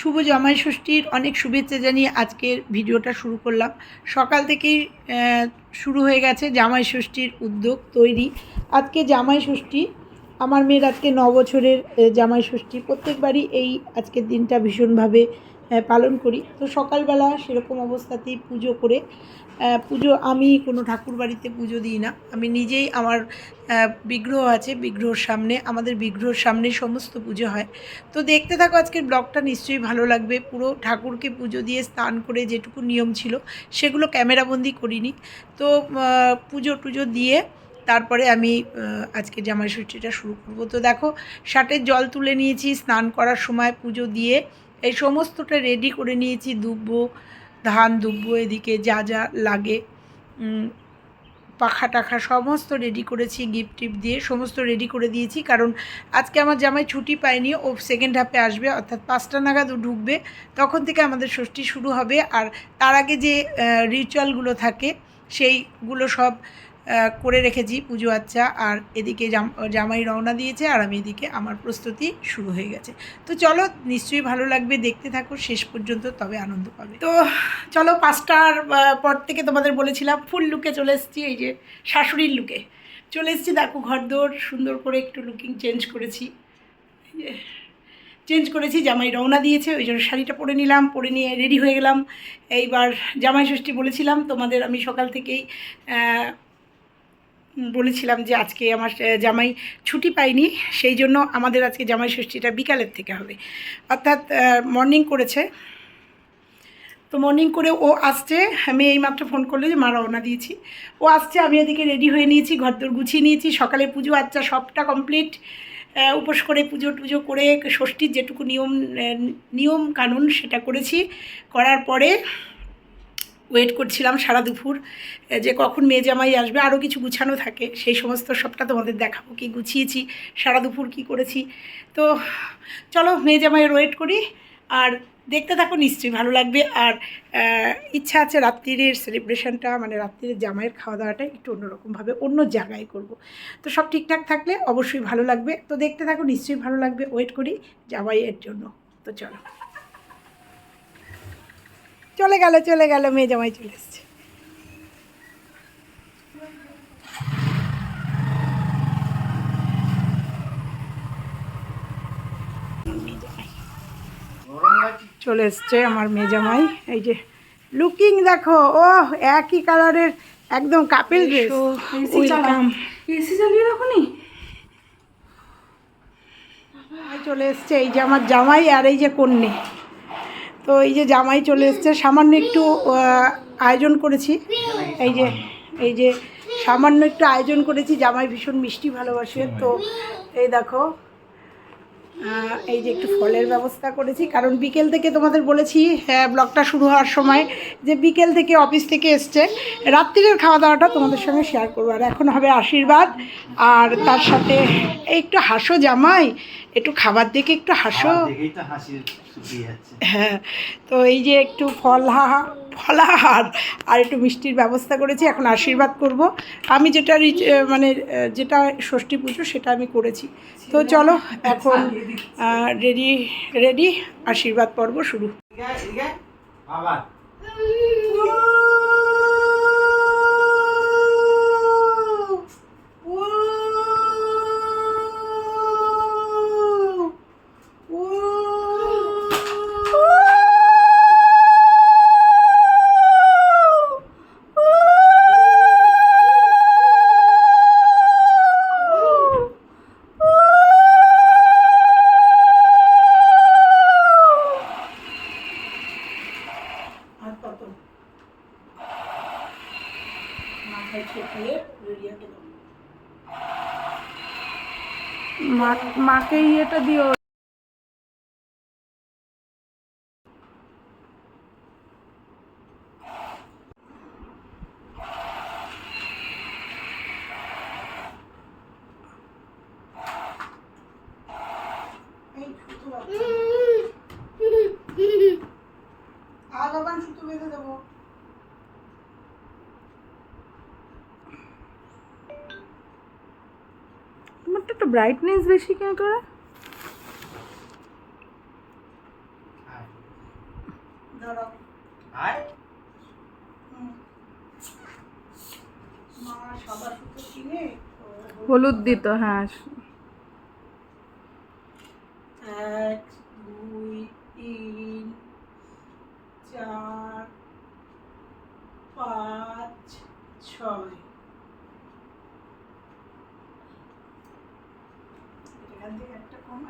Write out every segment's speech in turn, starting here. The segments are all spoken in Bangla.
শুভ জামাই ষষ্ঠীর অনেক শুভেচ্ছা জানিয়ে আজকের ভিডিওটা শুরু করলাম। সকাল থেকেই শুরু হয়ে গেছে জামাই ষষ্ঠীর উদ্যোগ তৈরি। আজকে জামাই ষষ্ঠী আমার মেয়ের আজকে নবছরের জামাই ষষ্ঠী প্রত্যেকবারই এই আজকের দিনটা ভীষণভাবে পালন করি। তো সকালবেলা সেরকম অবস্থাতেই পুজো করে পুজো, আমি কোনো ঠাকুর বাড়িতে পুজো দিই না। আমি নিজেই আমার বিগ্রহ আছে, বিগ্রহর সামনে, আমাদের বিগ্রহর সামনে সমস্ত পুজো হয়। তো দেখতে থাকো, আজকের ব্লগটা নিশ্চয়ই ভালো লাগবে। পুরো ঠাকুরকে পুজো দিয়ে স্নান করে যেটুকু নিয়ম ছিল, সেগুলো ক্যামেরাবন্দি করিনি। তো পুজো টুজো দিয়ে তারপরে আমি আজকে জামাই ষষ্ঠীটা শুরু করব। তো দেখো শার্টের জল তুলে নিয়েছি, স্নান করার সময় পুজো দিয়ে এই সমস্তটা রেডি করে নিয়েছি দুব্বো ধান দুব্ব এদিকে যা যা লাগে পাখা টাখা সমস্ত রেডি করেছি গিফট টিপ দিয়ে সমস্ত রেডি করে দিয়েছি। কারণ আজকে আমার জামাই ছুটি পায়নি, ও সেকেন্ড হাফে আসবে, অর্থাৎ পাঁচটা নাগাদ ঢুকবে, তখন থেকে আমাদের ষষ্ঠী শুরু হবে। আর তার আগে যে রিচুয়ালগুলো থাকে, সেইগুলো সব করে রেখেছি পুজো আচ্চা আর এদিকে জাম- জামাই রওনা দিয়েছে আর আমি এদিকে আমার প্রস্তুতি শুরু হয়ে গেছে। তো চলো, নিশ্চয়ই ভালো লাগবে দেখতে থাকো, শেষ পর্যন্ত তবে আনন্দ পাবে। তো চলো, পাঁচটার পর থেকে তোমাদের বলেছিলাম, ফুল লুকে চলে এসেছি, এই যে শাশুড়ির লুকে। চলে এসেছি, দেখো, ঘরদোর, সুন্দর করে একটু লুকিং চেঞ্জ করেছি। চেঞ্জ করেছি, জামাই রওনা দিয়েছে, ওই জন্য শাড়িটা পরে নিলাম, পরে নিয়ে রেডি হয়ে গেলাম। এইবার জামাই ষষ্ঠী বলেছিলাম, তোমাদের আমি সকাল থেকেই বলেছিলাম যে আজকে আমার জামাই ছুটি পাইনি সেই জন্য আমাদের আজকে জামাই ষষ্ঠীটা বিকালের থেকে হবে। অর্থাৎ মর্নিং করেছে। তো মর্নিং করে ও আসছে, আমি এইমাত্র ফোন করল যে মা রওনা দিয়েছি। ও আসছে, আমি এদিকে রেডি হয়ে নিয়েছি ঘর ঘরদোর গুছিয়ে নিয়েছি, সকালে পুজো আচ্চা সবটা কমপ্লিট উপোস করে পুজো টুজো করে ষষ্ঠীর যেটুকু নিয়ম নিয়ম কানুন সেটা করেছি। করার পরে ওয়েট করছিলাম সারা দুপুর যে কখন মেয়ে জামাই আসবে আরও কিছু গুছানো থাকে, সেই সমস্ত সবটা তোমাদের দেখাবো, কি গুছিয়েছি, সারা দুপুর কি করেছি। তো চলো মেয়ে জামাইয়ের ওয়েট করি, আর দেখতে থাকো নিশ্চয়ই ভালো লাগবে, আর ইচ্ছা আছে রাত্রিরের সেলিব্রেশনটা মানে রাত্রিরের জামাইয়ের খাওয়া দাওয়াটা একটু অন্যরকমভাবে অন্য জায়গায় করব। তো সব ঠিকঠাক থাকলে অবশ্যই ভালো লাগবে, তো দেখতে থাকো নিশ্চয়ই ভালো লাগবে ওয়েট করি জামাইয়ের জন্য। তো চলো। চলে গেল চলে গেল মেয়ে জামাই চলে এসছে। চলে এসছে আমার মেয়ে জামাই এই যে লুকিং দেখো ও একই কালারের একদম কাপেল ড্রেস এসি চালিয়ে রাখুনি চলে এসছে এই যে আমার জামাই আর এই যে কন্যে। তো এই যে জামাই চলে এসছে। সামান্য একটু আয়োজন করেছি। এই যে এই যে সামান্য একটু আয়োজন করেছি। জামাই ভীষণ মিষ্টি ভালোবাসে। তো এই দেখো এই যে একটু ফলের ব্যবস্থা করেছি। কারণ বিকেল থেকে তোমাদের বলেছি হ্যাঁ ব্লগটা শুরু হওয়ার সময় যে বিকেল থেকে অফিস থেকে এসছে। রাত্রিরের খাওয়া দাওয়াটা তোমাদের সঙ্গে শেয়ার করব। আর এখন হবে আশীর্বাদ। আর তার সাথে একটু হাসো জামাই। একটু খাবার দেখে একটু হাসো। আমার দেখেই তো হাসি শুকিয়ে যাচ্ছে। হ্যাঁ তো এই যে একটু ফলহা ফলাহার আর একটু মিষ্টির ব্যবস্থা করেছি এখন আশীর্বাদ করব। আমি যেটা রিচ- মানে যেটা ষষ্ঠী পুজো সেটা আমি করেছি। তো চলো এখন রেডি রেডি আশীর্বাদ পর্ব শুরু। এদিকে আয়, এদিকে আয়। আবার আর কত মাথায় ঠেকিয়ে রেডিয়াকে দাও মাকে ইয়েটা দিও। ব্রাইটনেস বেশি কেন করে হলুদ দিত হ্যাঁ। এক দুই তিন চার পাঁচ ছয়। এখান থেকে একটা কম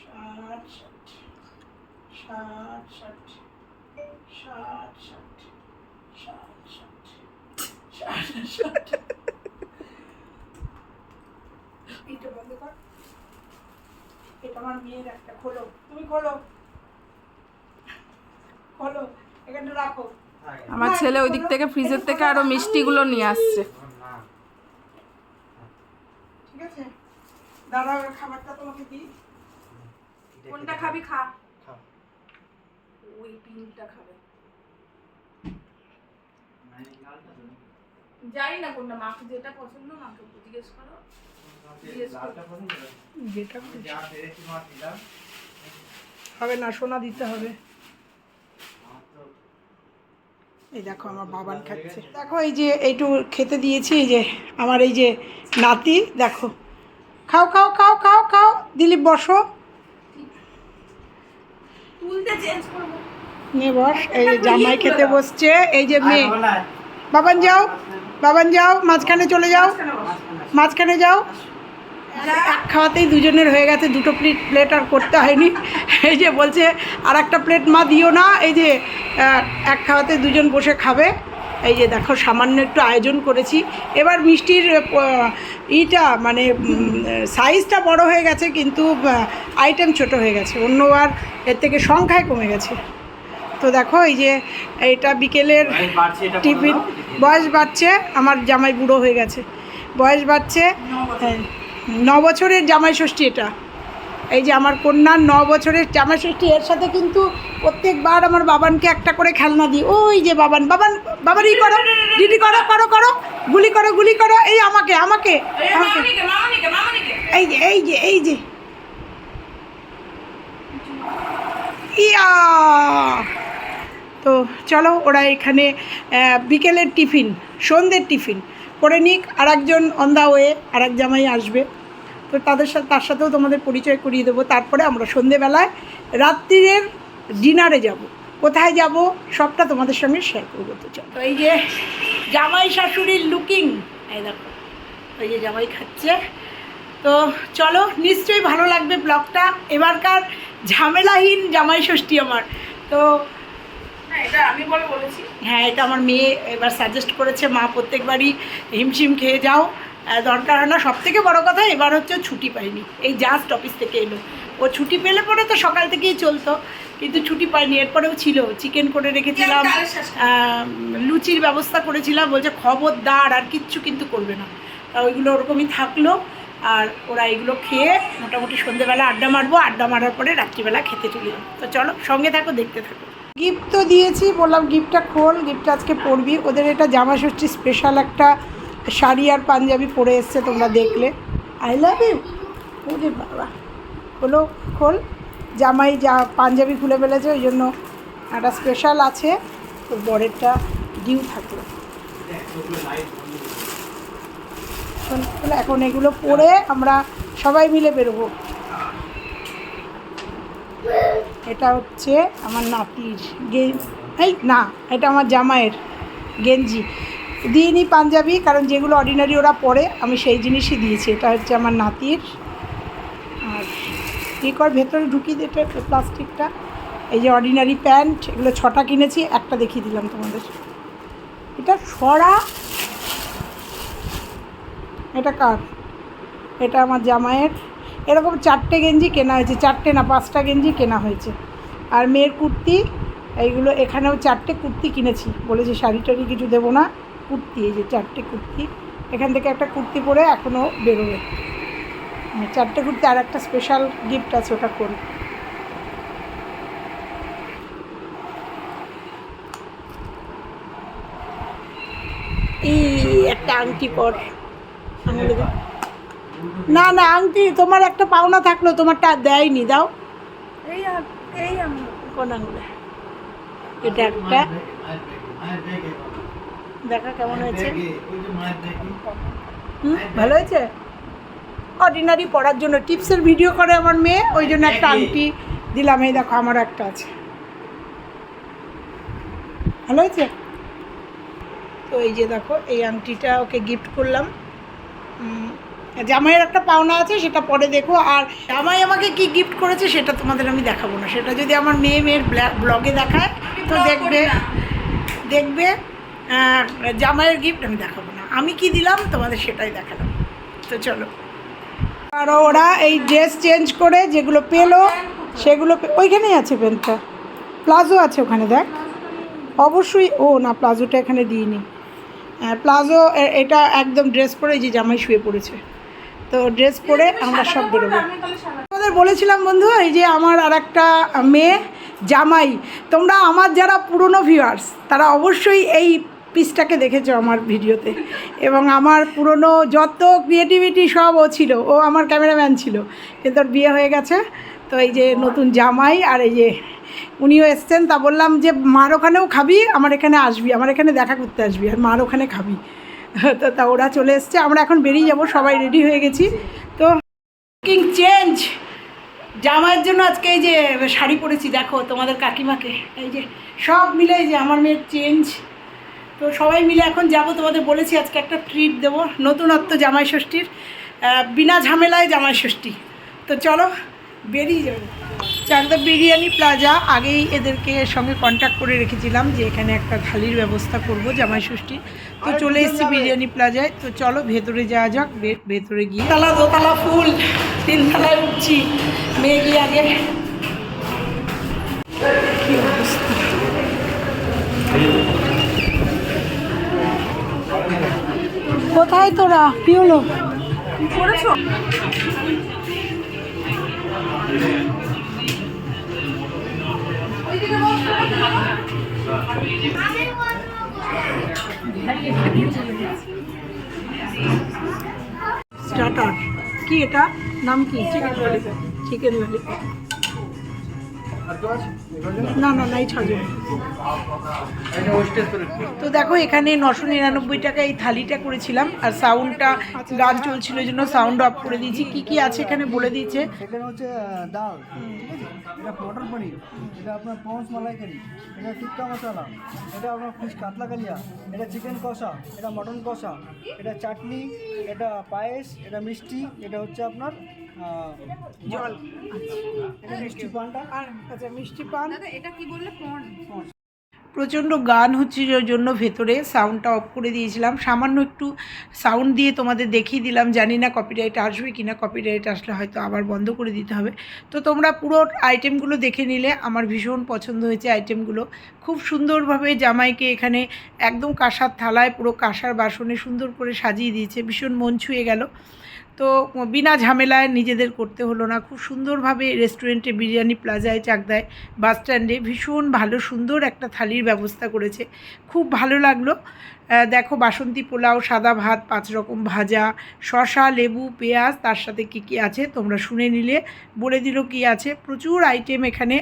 ষাট ষাট ষাট ষাট ষাট। এটা বন্ধ কর। এটা আমার মেয়ের একটা খোলো। তুমি খোলো। খোলো এখানটা রাখো। আমার ছেলে ওই দিক থেকে ফ্রিজের থেকে আরও মিষ্টিগুলো নিয়ে আসছে। ঠিক আছে? দাঁড়াও খাবারটা তোমাকে দিই। কোনটা খাবি? খা। ওই পিঙ্কটা খাবে। না। জানি না কোনটা মাকে যেটা পছন্দ মাকে জিজ্ঞেস করো। হবে না সোনা দিতে হবে আমার তো এই দেখো আমার বাবান খাচ্ছে। দেখো এই যে এইটু খেতে দিয়েছি এই যে আমার এই যে নাতি দেখো। খাও খাও খাও খাও খাও দিলীপ বসো। তুলতে নে বস এই যে জামাই খেতে বসছে এই যে মেয়ে। বাবান যাও বাবান যাও মাঝখানে চলে যাও। মাঝখানে যাও। এক খাওয়াতেই দুজনের হয়ে গেছে দুটো প্লেট প্লেট আর করতে হয়নি। এই যে বলছে আর একটা প্লেট মা দিও না। এই যে এক খাওয়াতে দুজন বসে খাবে। এই যে দেখো সামান্য একটু আয়োজন করেছি। এবার মিষ্টির ইটা মানে সাইজটা বড় হয়ে গেছে কিন্তু আইটেম ছোট হয়ে গেছে। অন্যবার এর থেকে সংখ্যায় কমে গেছে। তো দেখো এই যে এটা বিকেলের টিফিন। বয়স বাড়ছে আমার জামাই বুড়ো হয়ে গেছে। বয়স বাড়ছে হ্যাঁ, ন বছরের জামাই ষষ্ঠী এটা। এই যে আমার কন্যার ন বছরের জামাই ষষ্ঠী, এর সাথে কিন্তু প্রত্যেকবার আমার বাবানকে একটা করে খেলনা দিই। ওই যে বাবান বাবান বাবার ই করো, দিদি করো করো করো, গুলি করো গুলি করো, এই আমাকে আমাকে আমাকে। এই যে এই যে এই যে। ইয়া! তো চলো, ওরা এখানে বিকেলের টিফিন, সন্ধ্যের টিফিন। করে নিক আর একজন অন দা ওয়ে আর এক জামাই আসবে। তো তাদের সাথে তার সাথেও তোমাদের পরিচয় করিয়ে দেবো। তারপরে আমরা সন্ধেবেলায় রাত্রিরের ডিনারে যাব। কোথায় যাব? সবটা তোমাদের সঙ্গে শেয়ার করব তো চলো। এই যে জামাই শাশুড়ির লুকিং এই দেখো ওই যে জামাই খাচ্ছে। তো চলো নিশ্চয়ই ভালো লাগবে ব্লগটা এবারকার ঝামেলাহীন জামাই ষষ্ঠী আমার। তো হ্যাঁ এটা আমি বলে বলেছি। হ্যাঁ এটা আমার মেয়ে এবার সাজেস্ট করেছে মা প্রত্যেকবারই হিমশিম খেয়ে যাও। দরকার হয় না সব থেকে বড় কথা এবার হচ্ছে ছুটি পাইনি এই জাস্ট অফিস থেকে এলো। ও ছুটি পেলে পরে তো সকাল থেকেই চলতো কিন্তু ছুটি পাইনি এরপরেও ছিল। চিকেন করে রেখেছিলাম লুচির ব্যবস্থা করেছিলাম। বলছে খবরদার আর কিচ্ছু কিন্তু করবে না। তা ওইগুলো ওরকমই থাকল। আর ওরা এগুলো খেয়ে মোটামুটি সন্ধেবেলা আড্ডা মারবো। আড্ডা মারার পরে রাত্রিবেলা খেতে চলে তো চলো সঙ্গে থাকো দেখতে থাকো। গিফট তো দিয়েছি বললাম গিফটটা খোল গিফটটা আজকে পরবি। ওদের এটা জামা ষষ্ঠী স্পেশাল একটা শাড়ি আর পাঞ্জাবি পরে এসছে, তোমরা দেখলে। আই লাভ ইউ ওরে বাবা। হলো খোল। জামাই যা পাঞ্জাবি খুলে ফেলেছে, ওই জন্য একটা স্পেশাল আছে, তো বরেরটা ডিউ থাকল। এখন এগুলো পরে আমরা সবাই মিলে বেরোবো। এটা হচ্ছে আমার নাতির গেঞ্জ। এই, না, এটা আমার জামাইয়ের গেঞ্জি। দিইনি পাঞ্জাবি, কারণ যেগুলো অর্ডিনারি ওরা পরে, আমি সেই জিনিসই দিয়েছি। এটা হচ্ছে আমার নাতির। আর কী কর, ভেতরে ঢুকিয়ে দিতে প্লাস্টিকটা। এই যে অর্ডিনারি প্যান্ট, এগুলো ছটা কিনেছি, একটা দেখিয়ে দিলাম তোমাদের। এটা সরা। এটা কার? এটা আমার জামাইয়ের। এরকম চারটে গেঞ্জি কেনা হয়েছে, চারটে না, পাঁচটা গেঞ্জি কেনা হয়েছে। আর মেয়ের কুর্তি, এইগুলো এখানেও চারটে কুর্তি কিনেছি। বলেছি শাড়ি টাড়ি কিছু দেবো না। কুর্তি এই যে চারটে কুর্তি এখান থেকে একটা কুর্তি পরে এখনও বেরোবে। হ্যাঁ, চারটে কুর্তি আর একটা স্পেশাল গিফট আছে ওটা করে এই একটা আংটি পর। না না আংটি তোমার একটা পাওনা থাকল তোমারটা আর দেয়নি দাও। এই এই কোন আঙুলে? এটা একটা দেখা কেমন হয়েছে? হুম? ভালো হয়েছে? অর্ডিনারি পড়ার জন্য টিপসের ভিডিও করে আমার মেয়ে ওই জন্য একটা আংটি দিলাম। এই দেখো আমার একটা আছে। ভালো হয়েছে? তো এই যে দেখো এই আংটিটা ওকে গিফট করলাম। জামাইয়ের একটা পাওনা আছে সেটা পরে দেখো। আর জামাই আমাকে কি গিফট করেছে সেটা তোমাদের আমি দেখাবো না। সেটা যদি আমার মেয়ে মেয়ের ব্লগে দেখায় তো দেখবে দেখবে জামাইয়ের গিফট আমি দেখাবো না। আমি কি দিলাম? তোমাদের সেটাই দেখালাম। তো চলো। আর ওরা এই ড্রেস চেঞ্জ করে যেগুলো পেল সেগুলো ওইখানেই আছে পেনটা। প্লাজো আছে ওখানে দেখ। অবশ্যই ও না প্লাজোটা এখানে দিইনি। প্লাজো এটা একদম ড্রেস পরে যে জামাই শুয়ে পড়েছে। তো ড্রেস পরে আমরা সব বেরোবো। তোমাদের বলেছিলাম বন্ধু এই যে আমার আর একটা মেয়ে জামাই। তোমরা আমার যারা পুরনো ভিউয়ার্স তারা অবশ্যই এই পিসটাকে দেখেছ আমার ভিডিওতে? এবং আমার পুরনো যত ক্রিয়েটিভিটি সব ও ছিল, ও আমার ক্যামেরাম্যান ছিল। কিন্তু ওর বিয়ে হয়ে গেছে, তো এই যে নতুন জামাই আর এই যে উনিও এসছেন, তা বললাম যে, মার ওখানেও খাবি? আমার এখানে আসবি, আমার এখানে দেখা করতে আসবি, আর মার ওখানে খাবি। তো তা ওরা চলে এসছে, আমরা এখন বেরিয়ে যাব, সবাই রেডি হয়ে গেছি। তো কিং চেঞ্জ জামাইয়ের জন্য আজকে এই যে শাড়ি পরেছি, দেখো তোমাদের কাকিমাকে, এই যে সব মিলে যে আমার মেয়ের চেঞ্জ তো সবাই মিলে এখন যাব তোমাদের বলেছি আজকে একটা ট্রিট দেবো নতুনত্ব জামাই ষষ্ঠীর বিনা ঝামেলায় জামাই ষষ্ঠী। তো চলো বেরিয়ে যাব চাকদা বিরিয়ানি প্লাজা আগেই এদেরকে সঙ্গে কন্ট্যাক্ট করে রেখেছিলাম যে এখানে একটা থালির ব্যবস্থা করব জামাই ষষ্ঠী। তো চলে এসেছি বিরিয়ানি প্লাজায়। তো চলো ভেতরে যাওয়া যাক ভেতরে গিয়ে। তালা দোতলা ফুল তিনতলায় উঠছি। মেয়ে গিয়ে আগে কি অবস্থা? কোথায় তোরা? কি হলো? করেছ? স্টার্টার কি এটা? নাম কি? চিকেন ললিপপ চিকেন ললিপপ না না নাই ছাড়বে তো দেখো, এখানে নশো নিরানব্বই টাকা এই থালিটা করেছিলাম, আর সাউন্ডটা গান চলছিল, এই জন্য সাউন্ড অফ করে দিয়েছি। কি কি আছে এখানে বলে দিয়েছে? হচ্ছে এটা মটর পনির, এটা আপনার মালাইকারি, এটা এটা আপনার কাতলা কালিয়া এটা চিকেন কষা, এটা মটন কষা, এটা চাটনি, এটা পায়েস, এটা মিষ্টি, এটা হচ্ছে আপনার জল। মিষ্টি পানটা? আচ্ছা মিষ্টি পান। দাদা এটা কি বললে? পণ প্রচণ্ড গান হচ্ছিল ওই জন্য ভেতরে সাউন্ডটা অফ করে দিয়েছিলাম। সামান্য একটু সাউন্ড দিয়ে তোমাদের দেখিয়ে দিলাম জানি না কপিরাইট আসবে কি না কপিরাইট আসলে হয়তো আবার বন্ধ করে দিতে হবে। তো তোমরা পুরো আইটেমগুলো দেখে নিলে আমার ভীষণ পছন্দ হয়েছে আইটেমগুলো খুব সুন্দরভাবে জামাইকে এখানে একদম কাঁসার থালায় পুরো কাঁসার বাসনে সুন্দর করে সাজিয়ে দিয়েছে ভীষণ মন ছুঁয়ে গেল। তো বিনা ঝামেলায় নিজেদের করতে হলো না। খুব সুন্দরভাবে রেস্টুরেন্টে বিরিয়ানি প্লাজায় চাকদায় বাস স্ট্যান্ডে ভীষণ ভালো সুন্দর একটা থালির ব্যবস্থা করেছে। খুব ভালো লাগল। দেখো বাসন্তী পোলাও, সাদা ভাত, পাঁচ রকম ভাজা, শসা, লেবু, পেঁয়াজ, তার সাথে কি কি আছে তোমরা শুনে নিলে। বলে দিল কি আছে। প্রচুর আইটেম এখানে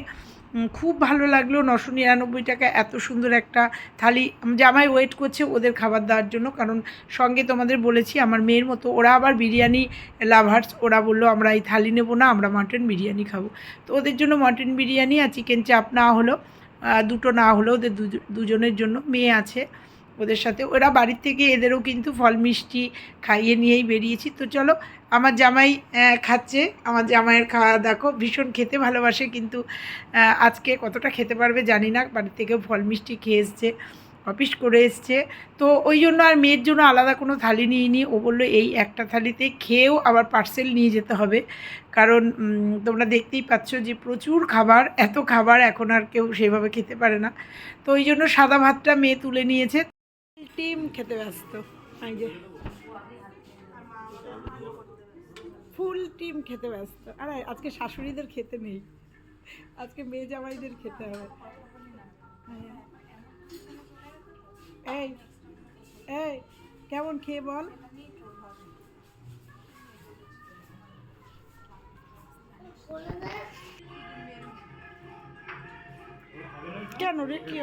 খুব ভালো লাগল। নশো নিরানব্বই টাকা এত সুন্দর একটা থালি। জামাই ওয়েট করছে ওদের খাবার দেওয়ার জন্য। কারণ সঙ্গে তোমাদের বলেছি, আমার মেয়ের মতো, ওরা আবার বিরিয়ানি লাভার্স ওরা বলল, আমরা এই থালি নেব না, আমরা মাটন বিরিয়ানি খাব। তো ওদের জন্য মাটন বিরিয়ানি আর চিকেন চাপ না হলো দুটো না হলো ওদের দুজ- দুজনের জন্য। মেয়ে আছে। ওদের সাথে। ওরা বাড়ির থেকে এদেরও কিন্তু ফল মিষ্টি খাইয়ে নিয়েই বেরিয়েছি। তো চলো, আমার জামাই খাচ্ছে। আমার জামাইয়ের খাওয়া দেখো, ভীষণ খেতে ভালোবাসে কিন্তু আজকে কতটা খেতে পারবে জানি না। বাড়ির থেকে ফল মিষ্টি খেয়ে এসছে, অফিস করে এসছে। তো ওই জন্য আর মেয়ের জন্য আলাদা কোনো থালি নিয়ে নি ও বলল, এই একটা থালিতে খেয়েও আবার পার্সেল নিয়ে যেতে হবে। কারণ তোমরা দেখতেই পাচ্ছ যে প্রচুর খাবার, এত খাবার এখন আর কেউ সেভাবে খেতে পারে না। তো ওই জন্য সাদা ভাতটা মেয়ে তুলে নিয়েছে। টিম খেতে ব্যস্ত ফুল টিম খেতে ব্যস্ত। আরে, আজকে শাশুড়িদের খেতে নেই। আজকে মেয়ে জামাইদের খেতে হবে। এই এই, কেমন খেয়ে বল? কেন রে, কি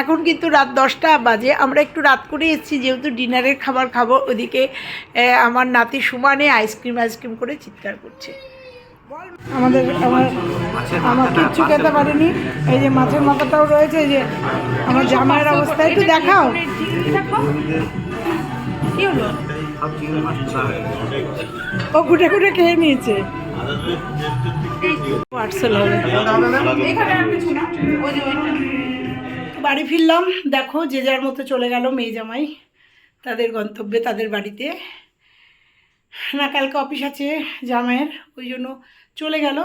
এখন কিন্তু রাত দশটা বাজে, আমরা একটু রাত করে এসেছি, যেহেতু ডিনারের খাবার খাব, ওদিকে আমার নাতি সুমানে আইসক্রিম আইসক্রিম করে চিৎকার করছে। আমাদের, আমার কিচ্ছু খেতে পারিনি। এই যে মাছের মাথাটাও রয়েছে যে আমার জামাইয়ের অবস্থা, একটু দেখাও। ও ঘুটে ঘুটে খেয়ে নিয়েছে। পার্সেল বাড়ি ফিরলাম, দেখো, যে যার মতো চলে গেল মেয়ে জামাই, তাদের গন্তব্যে, তাদের বাড়িতে। না, কালকে অফিস আছে জামাইয়ের, ওই জন্য চলে গেল।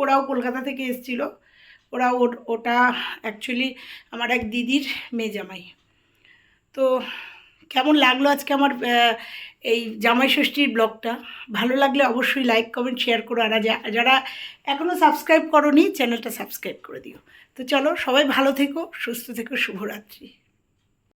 ওরাও কলকাতা থেকে এসছিল। ওরা ওটা অ্যাকচুয়ালি আমার এক দিদির মেয়ে জামাই। তো কেমন লাগল আজকে আমার এই জামাই ষষ্ঠীর ব্লগটা? ভালো লাগলে অবশ্যই লাইক কমেন্ট শেয়ার করো। আর যারা এখনও সাবস্ক্রাইব করনি চ্যানেলটা সাবস্ক্রাইব করে দিও। তো চলো, সবাই ভালো থেকো, সুস্থ থেকো, শুভরাত্রি।